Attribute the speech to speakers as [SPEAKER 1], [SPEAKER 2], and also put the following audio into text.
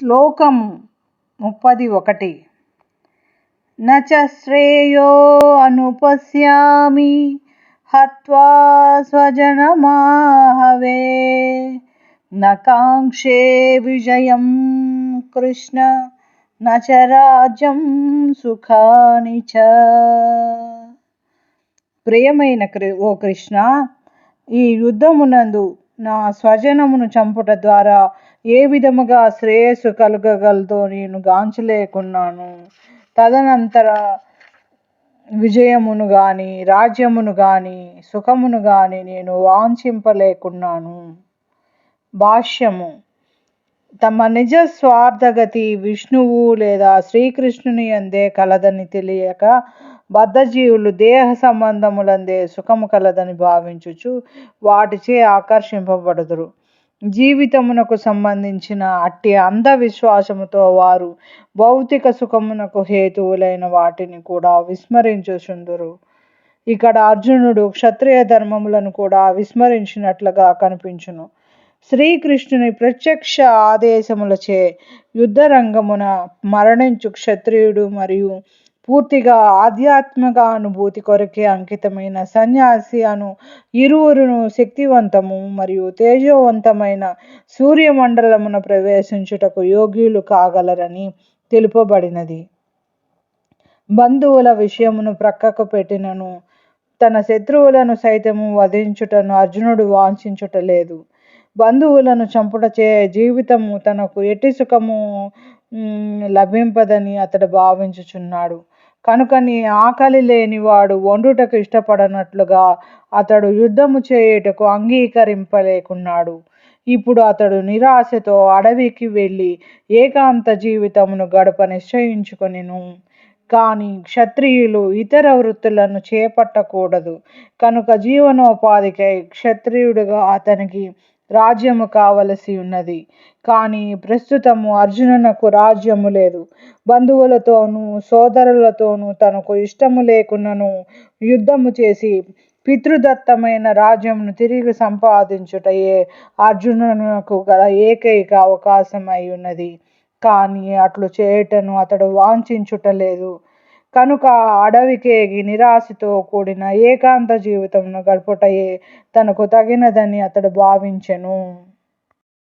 [SPEAKER 1] శ్లోకం ముప్పది ఒకటి. నచ శ్రేయో అనుపశ్యామి హత్వా స్వజనమాహవే నకాంక్షే విజయం కృష్ణ నచ రాజ్యం సుఖాని చ. ప్రియమైన ఓ కృష్ణ ఈ యుద్ధమునందు నా స్వజనమును చంపుట ద్వారా ఏ విధముగా శ్రేయస్సు కలుగగలదో నేను గాంచలేకున్నాను తదనంతర విజయమును గాని రాజ్యమును గాని సుఖమును గాని నేను వాంఛింపలేకున్నాను. భాష్యము. తమ నిజ స్వార్థగతి విష్ణువు లేదా శ్రీకృష్ణుని అందే కలదని తెలియక బద్ధజీవులు దేహ సంబంధములందే సుఖము కలదని భావించుచు వాటిచే ఆకర్షింపబడుదురు. జీవితమునకు సంబంధించిన అట్టి అంధవిశ్వాసముతో వారు భౌతిక సుఖమునకు హేతువులైన వాటిని కూడా విస్మరించుచుందురు. ఇక్కడ అర్జునుడు క్షత్రియ ధర్మములను కూడా విస్మరించినట్లుగా కనిపించును. శ్రీకృష్ణుని ప్రత్యక్ష ఆదేశములచే యుద్ధరంగమున మరణించు క్షత్రియుడు మరియు పూర్తిగా ఆధ్యాత్మిక అనుభూతి కొరకే అంకితమైన సన్యాసి అను ఇరువురును శక్తివంతము మరియు తేజోవంతమైన సూర్యమండలమున ప్రవేశించుటకు యోగ్యులు కాగలరని తెలుపబడినది. బంధువుల విషయమును ప్రక్కకు పెట్టినను తన శత్రువులను సైతము వధించుటను అర్జునుడు వాంఛించుట లేదు బంధువులను చంపుటచే జీవితము తనకు ఎట్టి సుఖము లభింపదని అతడు భావించుచున్నాడు. కనుకని ఆకలి లేనివాడు వండుటకు ఇష్టపడనట్లుగా అతడు యుద్ధము చేయుటకు అంగీకరింపలేకున్నాడు. ఇప్పుడు అతడు నిరాశతో అడవికి వెళ్ళి ఏకాంత జీవితమును గడప నిశ్చయించుకొనిను. కానీ క్షత్రియులు ఇతర వృత్తులను చేపట్టకూడదు. కనుక జీవనోపాధికై క్షత్రియుడిగా అతనికి రాజ్యము కావలసి ఉన్నది. కానీ ప్రస్తుతము అర్జునునకు రాజ్యము లేదు. బంధువులతోనూ సోదరులతోనూ తనకు ఇష్టము లేకున్నను యుద్ధము చేసి పితృదత్తమైన రాజ్యమును తిరిగి సంపాదించుటయే అర్జునునకు గల ఏకైక అవకాశం అయి ఉన్నది. కానీ అట్లు చేయటను అతడు వాంఛించుట లేదు. కనుక అడవికేగి నిరాశతో కూడిన ఏకాంత జీవితమును గడుపుటయే తనకు తగినదని అతడు భావించెను.